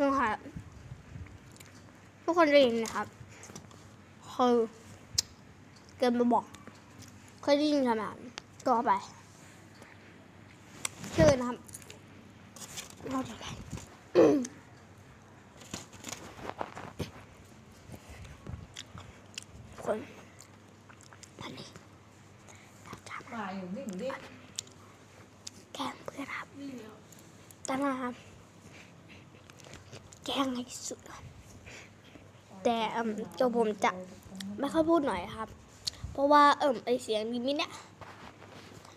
นะครับทุกคนได้ยินนะครับคือเกินมาบอกเคยได้ยินขนาดก็เอาไปเชิญนะครับเราจะไปคนวันนี้เราจะมามาอยู่นิ่งดิแกล้งเพื่อนครับตั้งนะครับ แกล้งให้สุดครับแต่เอิ่มตัวผมจะไม่ค่อยพูดหน่อยครับ เพราะว่าเอิ่มไอเสียงมิมิเนี่ย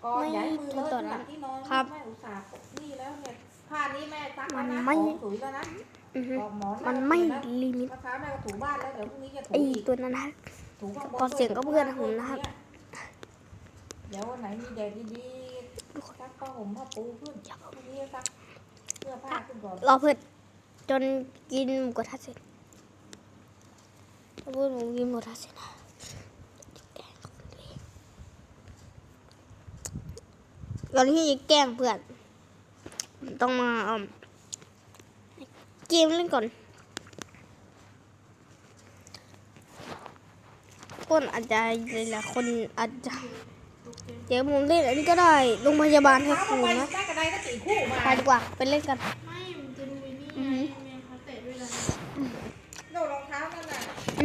ก็ย้ายมือเลยไม่ตอนนั้นที่นอนครับแม่อุตส่าห์นี่แล้วเนี่ยผ้านี้แม่ซักแล้วมันะนไม่ของสวยแล้วนะอือฮึบอกหมอนมันไม่แล้วลิมิตเมื่อเช้าแม่ก็ถูบ้านแล้วเดี๋ยวพรุ่งนี้จะถูไออีกตัวนั้นนะถูข้างบนพอเสียงก็เพื่อนผมนะครับเดี๋ยววันไหนมีแดดดีๆซักผ้าห่มผ้าปูขึ้นพรุ่งนี้ซักเสื้อผ้าขึ้นก่อนรอเพื่อน จนกินหมูกระทะเสร็จพื่อนผมกินหมูกระทะเสร็จนะก่อนที่จะแกล้งเพื่อนต้องมาเกมเล่นก่อนคนอาจจะหลายคนอาจจะเดี๋ยวผมเล่นอันนี้ก็ได้โรงพยาบาลให้ครูนะไปดีกว่าไปเล่นกัน สวั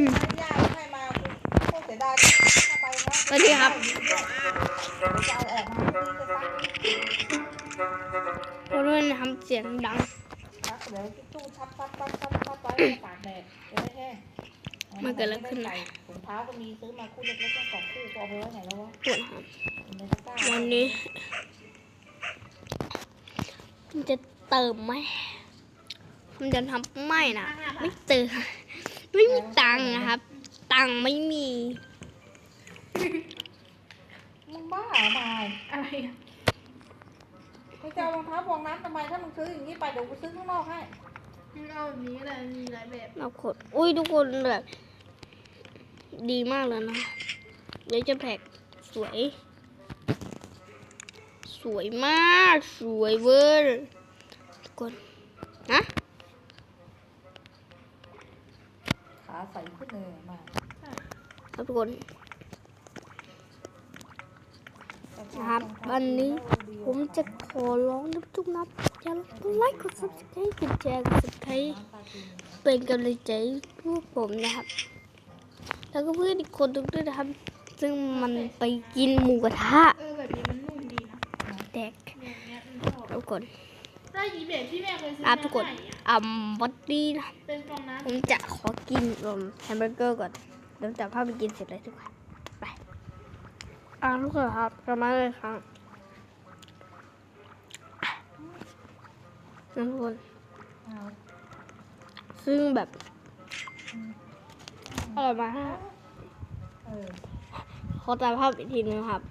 สดีครับจะเอาออกมาะซักเพราะว่าทำเสียงดังซักเดี๋ยวตู้ทับทับทับทับทับไว้ตาเดี๋ยวไม่แห้งมันเกิดอะไรขึ้นนะถุงเท้าก็มีซื้อมาคู่เล็กๆสองคู่เอาไปไว้ไหนแล้ววะปวดครับอยู่ในตะกร้าวันนี้ผมจะเติมไหมผมจะทำไม่นะ ไม่เติม ไม่มีตังค์นะครับ ตังค์ไม่มี มึงบ้าเหรอมายอะไรอะมึงจะเอารองเท้าพวงนั้นทำไมถ้ามึงซื้ออย่างนี้ไปเดี๋ยวกูซื้อข้างนอกให้มันเอาแบบนี้แหละมีหลายแบบเราขดอุ้ยทุกคนแบบดีมากเลยนะเดี๋ยวจะแพ็กสวย สวยมาก สวยเวอร์ทุกคนฮะ ขา ใส่ขึ้นเลยมาครับทุกคนครับวันนี้ผมจะขอร้องนะทุกนัดอย่าลืมกดไลค์กด subscribe กดแชร์กด subscribe เป็นกำลังใจให้พวกผมนะครับ แล้วก็เพื่อนอีกคนหนึงด้วยนะครับ ซึ่งมันไปกินหมูกระทะเออแบบนี้มันนุ่มดีนะแดกแบบเนี้ยมัน ชอบทุกคนได้ยีแบบที่แม่เคยซื้อครับมาทุกคนให้อะอ่ำวัดดีนะเป็นตรงนั้นผมจะขอกินรมแฮมเบอร์เกอร์ก่อนเดี๋ยวจะพาไปกินเสร็จเลยทุกคนไปอ่าทุกคนครับกลับมาเลยครับทุกคนเอาซึ่งแบบอร่อยมากฮะเออขอตามภาพอีกทีนึงครับ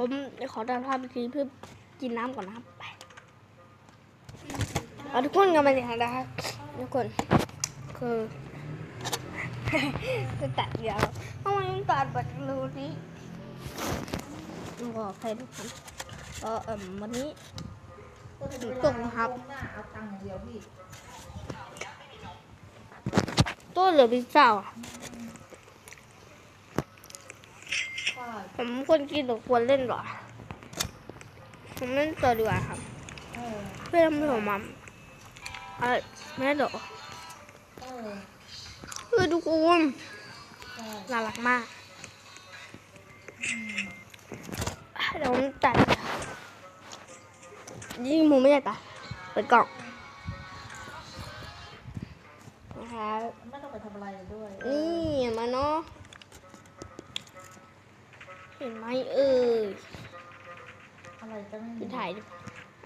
ผมขอตามภาพอีกทีเพื่อกินน้ำก่อนนะครับไปเอาทุกคนกำลังจะทานนะครับทุกคน คือจะตัดเดียวทำไมต้องตัดแบบรูนี้บอกใครทุกคนก็เอ่มวันนี้ถึงตกนะครับเอาตังค์อย่างเดียวพี่ตัวเหลือพิซซ่าอะ ใช่ ผมควรกินหรือควรเล่นหรอผมเล่นต่อดีกว่าครับเออเพื่อทำให้ผมมันอะไรไม่ได้หรอเออเพื่อทุกคนใช่น่ารักมากเดี๋ยวผมตัดยิ่งผมไม่อยากตัดเปิดกล่องนะครับไม่ต้องไปทำอะไรด้วย นี่มาเนาะ เห็นไหมเอ่ยอะไรจะไม่มีไปถ่ายดิ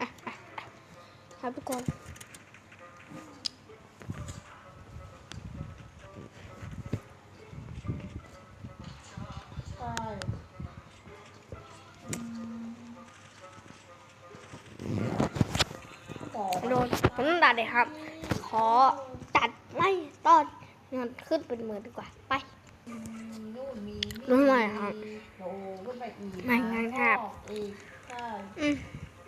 อะอะอะครับทุกคนใช่อืมต่อโดนผมต้องตัดเลยครับ ขอตัดไม่ตอนเงินขึ้นเป็นหมื่นดีกว่า ไปมีนู่นมี รู้ไหมครับโอ้ขึ้นไปอีกไม่งั้นครับอีกใช่อืม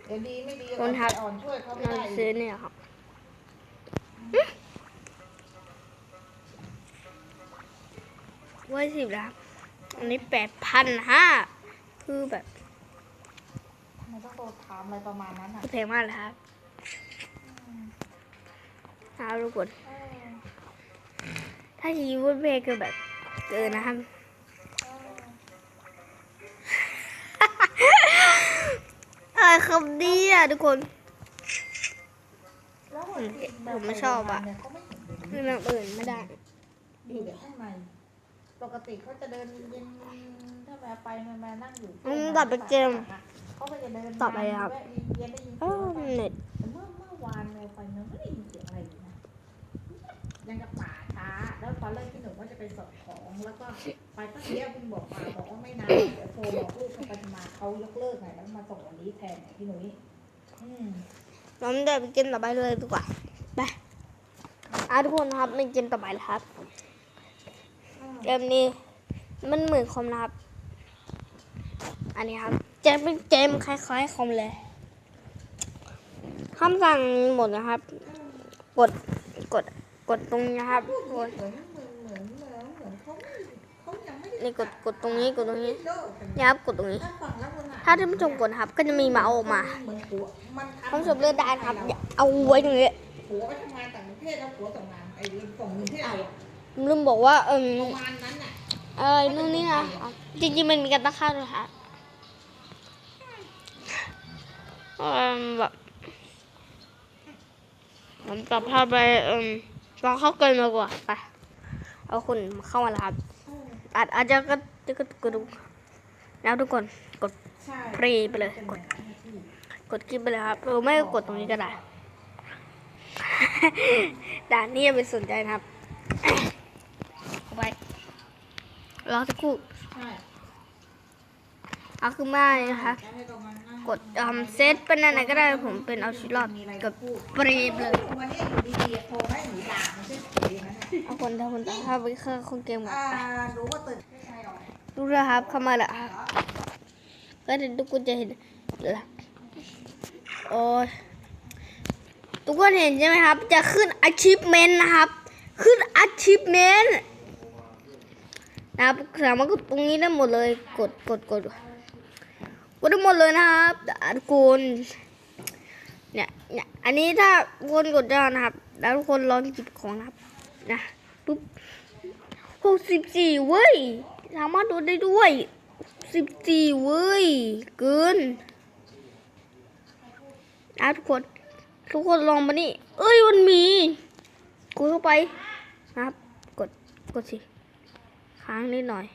เดี๋ยวดีไม่ดีคนทักอ่อนช่วยเขาไม่เราได้ซื้อเนี่ยครับไว้สิบแล้วครับอันนี้แปดพันห้าคือแบบทำไมต้องโดนถามอะไรประมาณนั้นอะแพงมากเลยครับเอาทุกคนเออถ้าทีวุ้นเพก็แบบเกินนะครับ อะไรคำนี้อะทุกคนแล้วเหมือนผมไม่ชอบอะเนี่ยเขาไม่เห็นเลยคือแบบอื่นไม่ได้อยู่แต่ข้างในปกติเขาจะเดินเย็นถ้าแม่ไปแม่มานั่งอยู่อืมต่อไปเกมเขาก็จะเดินต่อไปครับแวะเย็นได้ยินเอเสียงอไหมเน็ตแต่เมื่อเมื่อวานเราไปมันไม่ได้ยินเสียงอะไรเลยนะยังกับป่าช้าแล้ว ตอนแรกพี่หนุ่มก็จะไปส่งของแล้วก็ไปก็เที่ยคุณบอกมาบอกว่าไม่นานเดี๋ยวโทรบอกลูกเขาไปมาเขายกเลิกไงแล้วมาส่งวันนี้แทนพี่หนุ่ยอืมเราเดินไปเกมต่อไปเลยดีกว่าไปอะทุกคนครับเป็นเกมต่อไปแล้วครับเกมนี้มันเหมือนคอมนะครับ อันนี้ครับจะเป็นเกมคล้ายๆคอมเลยคำสั่งหมดนะครับ กดกดกดตรงนี้นะครับกด นี่กดกดตรงนี้กดตรงนี้เลิกกันนี่ครับกดตรงนี้ ถ้าฟังแล้วมันอะถ้าท่านผู้ชมกดนะครับ ก็จะมีเมาส์ออกมาเหมือนผัวมันท่านผู้ชมเลือกได้นะครับอย่าเอาไว้ตรงนี้ผัวไปทำงานต่างประเทศแล้วผัวส่งงานไอ้ส่งเงินให้เราอะลืมบอกว่าเอมประมาณนั้นน่ะเออนู่นนี่นะจริงๆมันมีการตั้งค่าด้วยครับเออแบบผมตัดภาพไปเอมลองเข้าเกินมากกว่าไปเอาคุณเข้ามาแล้วครับ อาจอาจจะก็จะก็กดดูแล้วทุกคนกดใช่เพลย์ไปเลยกด กดคลิปไปเลยครับหรือไม่ก็กดตรงนี้ก็ได้ด่านนี้อย่าไปสนใจนะครับเข้าไปรอสักครู่ใช่เอาขึ้นมาเลยนะคะ กดอืมเซตเป็นอะไรก็ได้ผมเป็นเอาชีวิตรอดกับปรีบเลยวันนี้อามันใช่ไหมอย่างนั้นน่ะเอาคนถ้าคนถ้าไปเข้าคนเกมก่อนอ่าไปรู้ว่าตื่นไม่ใช่หรอกดูนะครับเข้ามาล้วครับก็เดี๋ยวทุกคนจะเห็นละโอ้ยทุกคนเห็นใช่ไหมครับ จะขึ้น achievement นะครับ ขึ้น achievement นะครับสามารถกดตรงนี้ได้หมดเลย กดกดกด กดได้หมดเลยนะครับทุกคนเนี่ยเนี่ยอันนี้ถ้าคนกดได้นะครับ แล้วทุกคนลองหยิบของนะครับนะปุ๊บหกสิบสี่เว้ยสามารถดูได้ด้วยสิบสี่เว้ยเกินนะทุกคน ทุกคนลองมานี่ เอ้ยมันมีกดเข้าไปนะครับ กดกดสิ ค้างนิดหน่อย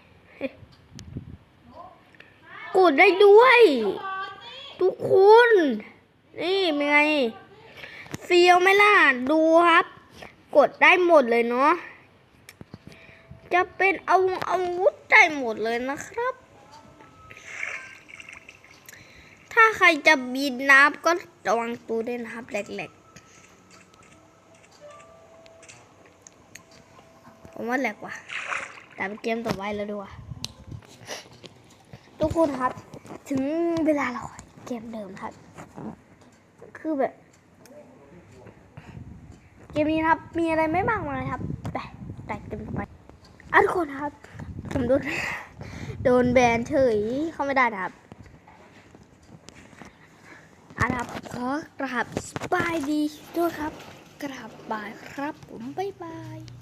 กดได้ด้วย ทุกคนนี่เป็นไงเฟียวไหมล่ะ ดูครับ กดได้หมดเลยเนาะจะเป็นเอาอาวุธได้หมดเลยนะครับ ถ้าใครจะบินน้ำก็ระวังตัวด้วยนะครับแหลกๆผมว่าแหลกว่ะแต่เป็นเกมต่อไปแล้วดีกว่า ทุกคนครับ ถึงเวลาเราเกมเดิมครับ คือแบบ เกมนี้ครับ มีอะไรไม่มากมายครับแต่แต่เกมต่อไปอะทุกคนครับ ผมโดนโดนแบนเฉยเข้าไม่ได้นะครับอะนะครับขอกราบสบายดีด้วยครับ กราบบายครับผมบ๊ายบาย